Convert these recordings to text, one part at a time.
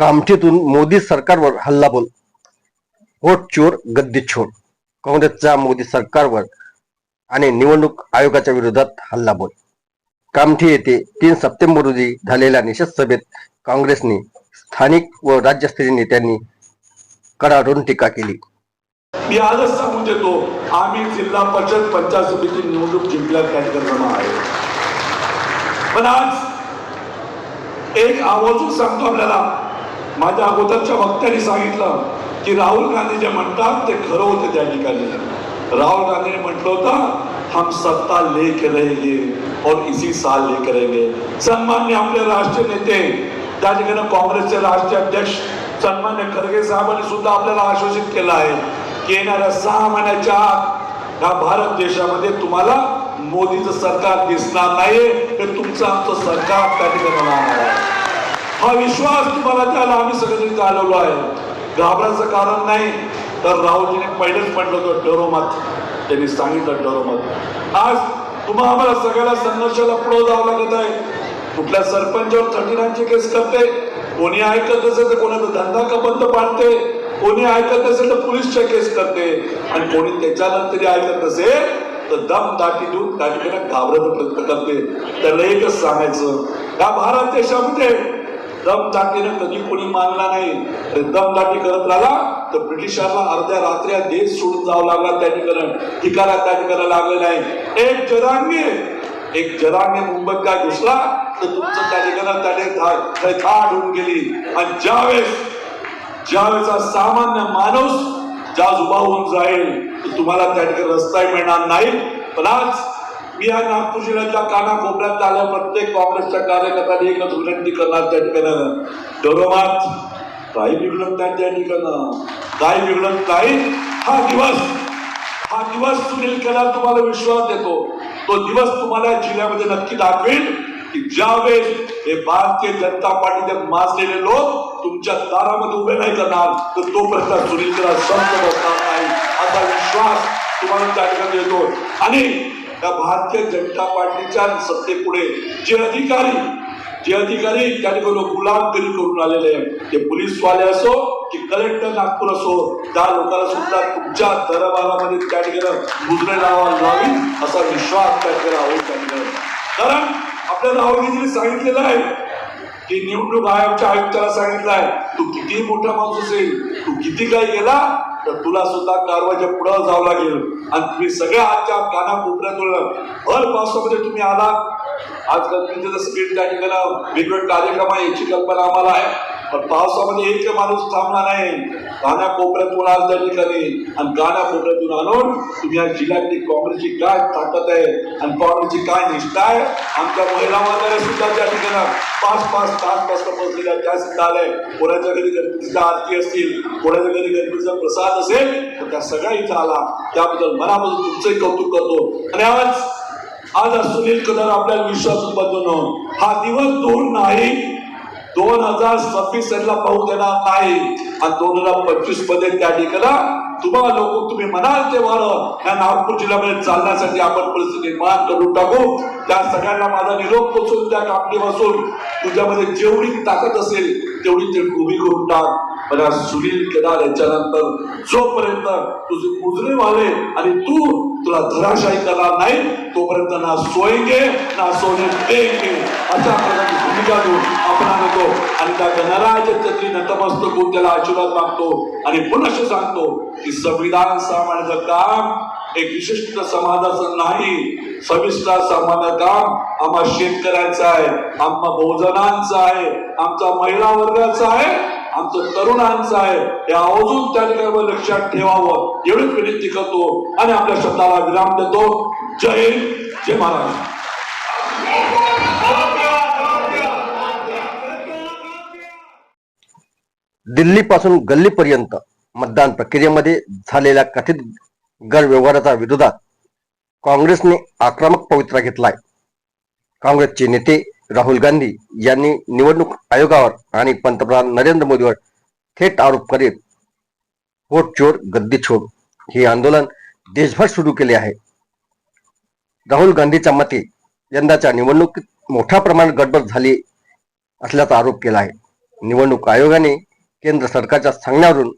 कामठीतून मोदी सरकारवर हल्लाबोल वोट चोर गद्दी छोड काँग्रेसच्या मोदी सरकारवर आणि निवडणूक आयोगाच्या विरोधात हल्लाबोल कामठी येथे तीन सप्टेंबर रोजी झालेल्या निषेध सभेत काँग्रेसने स्थानिक व राज्यस्तरीय नेत्यांनी कडाडून टीका केली. मी आजच सांगून देतो आम्ही जिल्हा परिषद पंचायत समिती निवडणूक जिंकल्या कार्यक्रम आहे? पण आज एक आवर्जून सांगतो आपल्याला माझ्या अगोदरच्या वक्त्यांनी सांगितलं की राहुल गांधी जे म्हणतात ते खरं होतं त्या ठिकाणी. राहुल गांधीने म्हटलं होतं हम सत्ता लेके रहेंगे और इसी साल लेके रहेंगे. सन्मान्य आपले राष्ट्रीय नेते त्या ठिकाणी काँग्रेसचे राष्ट्रीय अध्यक्ष सन्मान्य खरगे साहेबांनी सुद्धा आपल्याला आश्वासित केलं आहे की येणाऱ्या सहा महिन्याच्या आत या भारत देशामध्ये तुम्हाला मोदीचं सरकार दिसणार नाही तर तुमचं आमचं सरकार त्या ठिकाणी राहणार आहे. हा विश्वास तुम्हाला द्यायला आम्ही सगळेजण चालवलो आहे. घाबरायचं कारण नाही तर राहुलजीने पहिलेच म्हटलं होतं डरो मत त्यांनी सांगितलं डरो मत आज तुम्हा आम्हाला सगळ्याला संघर्षाला पुढे जावं लागत आहे. कुठल्या सरपंचावर थर्टी केस करते कोणी ऐकत असेल तर कोणाचा धंदा का बंद पाडते कोणी ऐकत असेल तर पोलीसच्या केस करते आणि कोणी त्याच्यानंतर ऐकत असेल तर दम दाटी देऊन त्या घाबरत प्रयत्न करते. त्याला एकच सांगायचं या भारत देशामध्ये दमदाटीनं कधी कोणी मानला नाही. अरे दमदाटी करत राहिला तर ब्रिटिशांना अर्ध्या रात्र्या देश सोडून जावं लागला त्या ठिकाणी. ठिकाणा त्या ठिकाणी लागले नाही. एक जरांगे एक जरांगे मुंबईत काय घुसला तर तुमचं त्या ठिकाणी त्या ठिकाणी थाट होऊन गेली. आणि ज्यावेळेस ज्यावेळेस सामान्य माणूस ज्या उभा होऊन जाईल तुम्हाला त्या ठिकाणी रस्ताही मिळणार नाही. पण आज मी या नागपूर जिल्ह्याच्या कानाकोपऱ्यात आल्या प्रत्येक काँग्रेसच्या कार्यकर्त्याने एकच विनंती करणार त्या ठिकाणी गौरवात काही बिघडत नाही त्या ठिकाणं. काही बिघडत नाही हा दिवस हा दिवस सुनील केला तुम्हाला विश्वास देतो. तो दिवस तुम्हाला जिल्ह्यामध्ये नक्की दाखवेल की ज्यावेळेस हे भारतीय जनता पार्टीचे माजलेले लोक तुमच्या दारामध्ये उभे नाही करणार तर तोपर्यंत सुनील केला संत बसणार नाही. असा विश्वास तुम्हाला त्या ठिकाणी देतो. आणि त्या भारतीय जनता पार्टीच्या सत्तेपुढे जे अधिकारी जे अधिकारी त्या ठिकाणी गुलामगिरी करून आलेले आहे ते पोलीसवाले असो की कलेक्टर नागपूर असो त्या लोकांना सुद्धा तुमच्या दरबारामध्ये त्या ठिकाणी मुजरे लावा लावी असा विश्वास त्या ठिकाणी होईल कारण आपल्या राहुलजीने सांगितलेलं आहे की निवडणूक आयोगच्या आयुक्ताला सांगितलं आहे तू किती मोठा माणूस असेल तू किती काही गेला तर तुला सुद्धा कारवाईच्या पुढं जावं लागेल. आणि तुम्ही सगळ्या आजच्या कानाकोपऱ्यातून भर पावसामध्ये तुम्ही आला आज गणपतीचं स्पीड त्या ठिकाणी वेगवेगळे कार्यक्रम आहे याची कल्पना आम्हाला आहे. पण पावसामध्ये एक माणूस थांबला नाही गाणा कोपऱ्यातून आला त्या ठिकाणी आणि गाणा कोपऱ्यातून आणून तुम्ही या जिल्ह्यातली काँग्रेसची काय ताकद आहे आणि काँग्रेसची काय निष्ठा आहे? आमच्या महिला मंडळ सुद्धा त्या ठिकाणी पाच पाच तास पाच बसलेल्या त्या सुद्धा आल्या. कोणाच्या घरी गणपतीचा आरती असतील कोणाच्या घरी गणपतीचा प्रसाद असेल तर त्या सगळ्या इथं आला. त्याबद्दल मनापासून तुमचंही कौतुक करतो. आणि आज आज सुनील कदर आपल्याला विश्वास बनवणं हा दिवस दूर नाही. दोन हजार सव्वीस ला पाहू देणार नाही. आणि दोन हजार पंचवीसमध्ये त्या ठिकाणी तुम्हाला लोक तुम्ही म्हणाल ते वारं या नागपूर जिल्ह्यामध्ये चालण्यासाठी आपण परिस्थिती निर्माण करून टाकू. त्या सगळ्यांना माझा निरोप पोचून त्या कापणी बसून. तुझ्यामध्ये जेवढी ताकद असेल तेवढी ते उभी करून टाक. मला सुनील केदार याच्यानंतर जोपर्यंत तुझे मुजरे वाले आणि तू तुला धराशाही करणार नाही तोपर्यंत ना सोयगे ना सोने देंगे. अशा भूमिका घेऊन आपण आणि त्या गणराज छत्री नतमस्तक होऊन त्याला आशीर्वाद मागतो आणि पुनश सांगतो की संविधान सामान्याचं काम एक विशिष्ट समाजाचं नाही. सविस्तर सामान्य काम आम्हा शेतकऱ्यांचं आहे आम्हा बहुजनांचं आहे आमचा महिला वर्गाचा आहे आमचं तरुणांचं आहे. हे आवर्जून त्या ठिकाणी लक्षात ठेवावं? एवढीच विनंती करतो आणि आपल्या शब्दाला विराम देतो. जय हिंद जय महाराष्ट्र. दिल्लीपासून गल्लीपर्यंत मतदान प्रक्रियेमध्ये झालेल्या कथित गैरव्यवहाराच्या विरोधात काँग्रेसने आक्रमक पवित्रा घेतलाय. काँग्रेसचे नेते राहुल गांधी यांनी निवडणूक आयोगावर आणि पंतप्रधान नरेंद्र मोदीवर थेट आरोप करीत वोट चोर गद्दी छोड हे आंदोलन देशभर सुरू केले आहे. राहुल गांधीच्या मते यंदाच्या निवडणुकीत मोठ्या प्रमाणात गडबड झाली असल्याचा आरोप केला आहे. निवडणूक आयोगाने केंद्र सरकारच्या सांगण्यावरून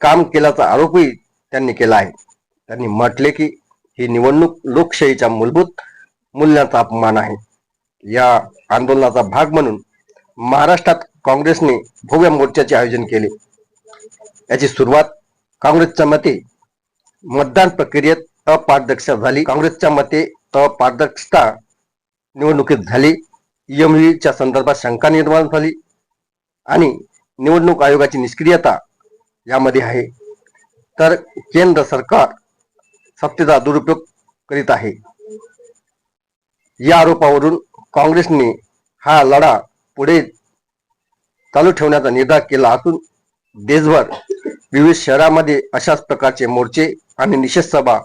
काम केल्याचा आरोपही त्यांनी केला आहे. त्यांनी म्हटले की ही निवडणूक लोकशाहीच्या मूलभूत मूल्यांचा अपमान आहे. या आंदोलनाचा भाग म्हणून महाराष्ट्रात काँग्रेसने भव्य मोर्चाचे आयोजन केले. याची सुरुवात काँग्रेसच्या मते मतदान प्रक्रियेत अपारदर्शकता झाली. काँग्रेसच्या मते अपारदर्शकता निवडणुकीत झाली. ईएमव्हीच्या संदर्भात शंका निर्माण झाली. आणि निवडणूक आयोगाची निष्क्रियता यामध्ये आहे. तर केंद्र सरकार सत्तेचा दुरुपयोग करीत आहे. या आरोपावरून काँग्रेसने हा लढा पुढे चालू ठेवण्याचा निर्धार केला असून देशभर विविध शहरामध्ये अशाच प्रकारचे मोर्चे आणि निषेध सभा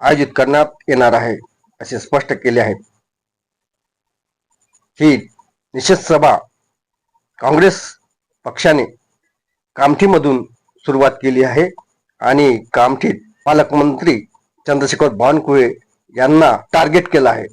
आयोजित करण्यात येणार आहे असे स्पष्ट केले आहे. ही निषेध सभा काँग्रेस पक्षाने कामठीमधून सुरुवात केली आहे. आणि कामठीत पालकमंत्री चंद्रशेखर बावनकुळे यांना टार्गेट केलं आहे.